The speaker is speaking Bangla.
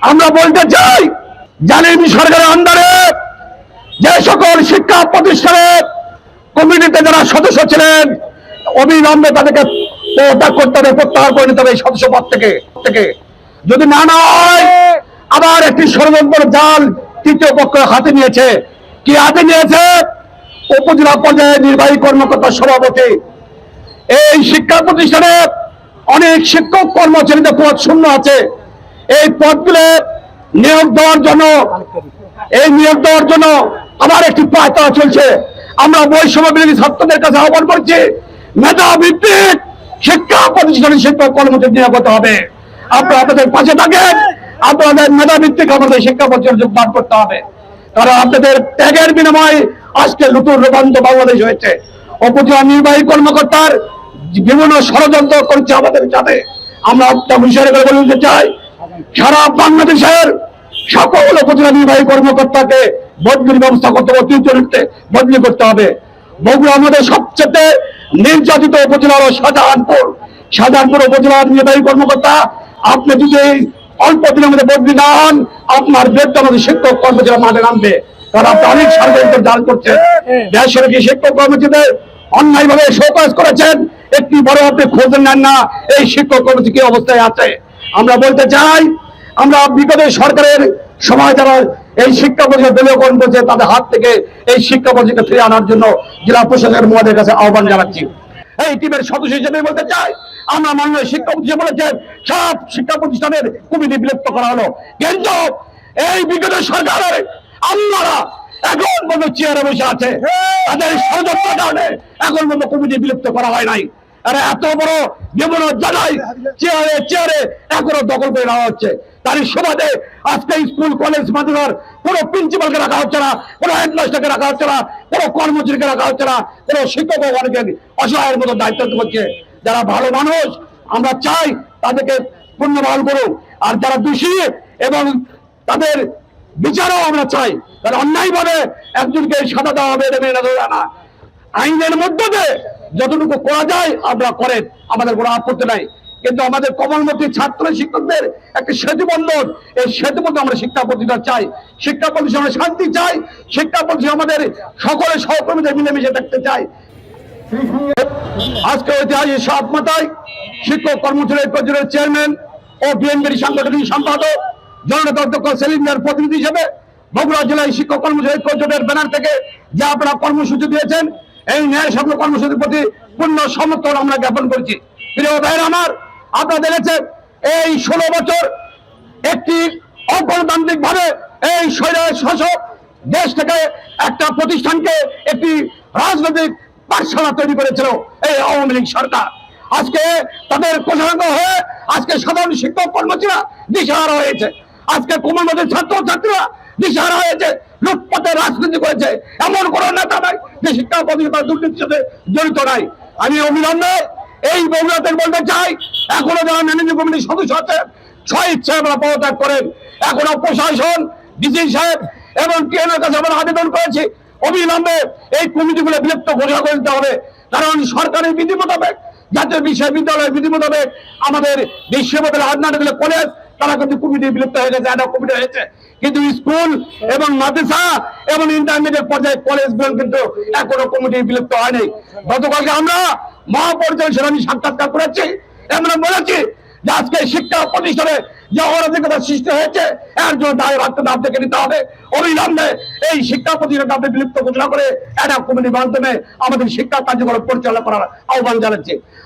আমরা বলতে চাই, জালিম সরকারের আন্ডারে যে সকল শিক্ষা প্রতিষ্ঠানের কমিটিতে যারা সদস্য ছিলেন, অবিলম্বে তাদেরকে পদত্যাগ করতে হবে, প্রত্যাহার করে নিতে হবে এই সদস্য পদ থেকে থেকে। যদি না না হয়, আবার একটি ষড়যন্ত্র জাল তৃতীয় পক্ষ হাতে নিয়েছে। কি হাতে নিয়েছে? উপজেলা পর্যায়ে নির্বাহী কর্মকর্তা সভাপতি। এই শিক্ষা প্রতিষ্ঠানে অনেক শিক্ষক কর্মচারীদের পদ শূন্য আছে। এই পদগুলো নিয়োগ দেওয়ার জন্য, এই নিয়োগ দেওয়ার জন্য আবার একটি পায়তারা চলছে। আমরা বৈষম্য বিরোধী ছাত্রদের কাছে আহ্বান করছি মেধা ভিত্তিক শিক্ষা প্রতিষ্ঠানে শিক্ষক কর্মচারী নিয়োগ হতে হবে। আপনারা আপনাদের পাশে থাকেন, আপনাদের মেধা ভিত্তিক আমাদের শিক্ষা প্রতিষ্ঠানে যোগদান করতে হবে। কারণ আপনাদের ত্যাগের বিনিময়ে আজকে নতুন রূপান্ত বাংলাদেশ হয়েছে। উপজেলা নির্বাহী কর্মকর্তার বিভিন্ন ষড়যন্ত্র করছে আমাদের সাথে আমরা আপনার করে বলতে চাই সারা বাংলাদেশের সকল উপজেলা নির্বাহী কর্মকর্তাকে বদলির ব্যবস্থা করতে হবে অতিরিক্ত বদলি করতে হবে। বগুড়া আমাদের সবচেয়ে নির্যাতিত উপজেলা হলো শাহজাহানপুর। শাহজাহানপুর উপজেলার নির্বাহী কর্মকর্তা, আপনি যদি অল্প দিনের মধ্যে বদলি না হন, আপনার আমাদের শিক্ষক কর্মচারী মাঠে নামবে। কারণ আপনি অনেক ষড়যন্ত্র জাল করছেন। কি শিক্ষক কর্মচারীদের অন্যায়ভাবে শোকাজ করেছেন, একটি বড় আপনি খোঁজ নেন না, এই শিক্ষক কর্মচারী কি অবস্থায় আছে? আমরা বলতে চাই, আমরা বিগত সরকারের সময় যারা এই শিক্ষা পরিষদ দলীয়করণ করছে, তাদের হাত থেকে এই শিক্ষা পরিষদকে ফিরে আনার জন্য জেলা প্রশাসনের মহাদের কাছে আহ্বান জানাচ্ছি। এই টিমের সদস্য হিসেবে বলতে চাই, আমরা মাননীয় শিক্ষা প্রতিষ্ঠান বলেছেন, সব শিক্ষা প্রতিষ্ঠানের কমিটি বিলুপ্ত করা হলো। কিন্তু এই বিগত সরকারের আপনারা এখন পর্যন্ত চেয়ারে বসে আছে, তাদের ষড়যন্ত্রের কারণে এখন পর্যন্ত কমিটি বিলুপ্ত করা হয় নাই। আরে এত বড় বিভিন্ন জায়গায় চেয়ারে চেয়ারে এখনও দখল করে নেওয়া হচ্ছে। তারই সুবাদে আজকে স্কুল, কলেজ, মাদ্রাসার কোনো প্রিন্সিপালকে রাখা হচ্ছে না, কোনো হেডমাস্টারকে রাখা হচ্ছে না, কোনো কর্মচারীকে রাখা হচ্ছে না, কোনো শিক্ষক অনেকে অসহায়ের মতো দায়িত্ব হচ্ছে। যারা ভালো মানুষ, আমরা চাই তাদেরকে পুণ্যবহাল করুক। আর যারা দোষী এবং তাদের বিচারও আমরা চাই তারা অন্যায়ভাবে একজনকে সাদা দেওয়া হবে এটা মেনে না। আইনের মধ্যে যতটুকু করা যায়, আমরা করেন আমাদের কোনো আপত্তি নাই। কিন্তু আমাদের কমলমতি ছাত্র শিক্ষকদের একটা সেতু বন্ধন এই সেতু বন্ধন আমরা শিক্ষা প্রতিষ্ঠান চাই। শিক্ষা প্রতিষ্ঠান শান্তি চাই। শিক্ষা প্রতিষ্ঠান আমাদের সকলের সহকর্মীদের মিলেমিশে থাকতে চাই। আজকে ঐতিহাসিক সাত মাথায় শিক্ষক কর্মচারী ঐক্যজোটের চেয়ারম্যান ও বিএনপির সাংগঠনিক সম্পাদক, জননেতা অধ্যক্ষ সেলিমদার প্রতিনিধি হিসেবে বগুড়া জেলায় শিক্ষক কর্মচারী ঐক্যজোটের ব্যানার থেকে যে আপনারা কর্মসূচি দিয়েছেন এই ন্যায় স্বপ্ন কর্মসূচির প্রতি পূর্ণ সমর্থন আমরা জ্ঞাপন করছি। প্রিয় ভাইয়ের আমার আপনারা দেখেছেন এই ষোলো বছর একটি অগণতান্ত্রিক ভাবে এই স্বৈরাজ শাসক দেশ থেকে একটা প্রতিষ্ঠানকে একটি রাজনৈতিক পাঠশালা তৈরি করেছিল এই আওয়ামী লীগ সরকার। আজকে তাদের কোষাঙ্গ হয়ে আজকে সাধারণ শিক্ষক কর্মচারীরা দিশাহারা হয়েছে। আজকে কুমারদের ছাত্র ছাত্রীরা দিশাহারা হয়েছে লুটপাটের রাজনীতি করেছে। এমন কোন নেতা নাই, যে শিক্ষা প্রতিষ্ঠান দুর্নীতির সাথে জড়িত নাই। আমি অবিলম্বে এই বগুড়াতে বলতে চাই, এখনও যারা ম্যানেজিং কমিটির সদস্য আছেন, ছয় ইচ্ছে আমরা পদত্যাগ করেন। এখনও প্রশাসন, ডিসি সাহেব এবং টিএনের কাছে আমরা আবেদন করেছি। অবিলম্বে এই কমিটিগুলো বিলুপ্ত ঘোষণা করে দিতে হবে। কারণ সরকারের বিধি মোতাবেক, জাতীয় বিশ্ববিদ্যালয়ের বিধি মোতাবেক আমাদের বিশ্ববিদ্যালয় আদনাটগুলো কলেজ তারা কিন্তু কমিটি বিলুপ্ত হয়ে গেছে একটা কমিটি হয়েছে। কিন্তু স্কুল এবং মাদ্রাসা এবং ইন্টারমিডিয়েট পর্যায়ে কলেজগুলো কিন্তু এখনও কমিটি বিলুপ্ত হয়নি। গতকালকে আমরা মহাপরিচালক আমি সাক্ষাৎকার করেছি। আমরা বলেছি যে আজকে শিক্ষা প্রতিষ্ঠানে যে অরাজকতা সৃষ্টি হয়েছে, এর জন্য দায় রাখতে থেকে নিতে হবে। অবিলম্বে এই শিক্ষা প্রতিষ্ঠানকে আপনি বিলুপ্ত ঘোষণা করে একটা কমিটির মাধ্যমে আমাদের শিক্ষা কার্যক্রম পরিচালনা করার আহ্বান জানাচ্ছি।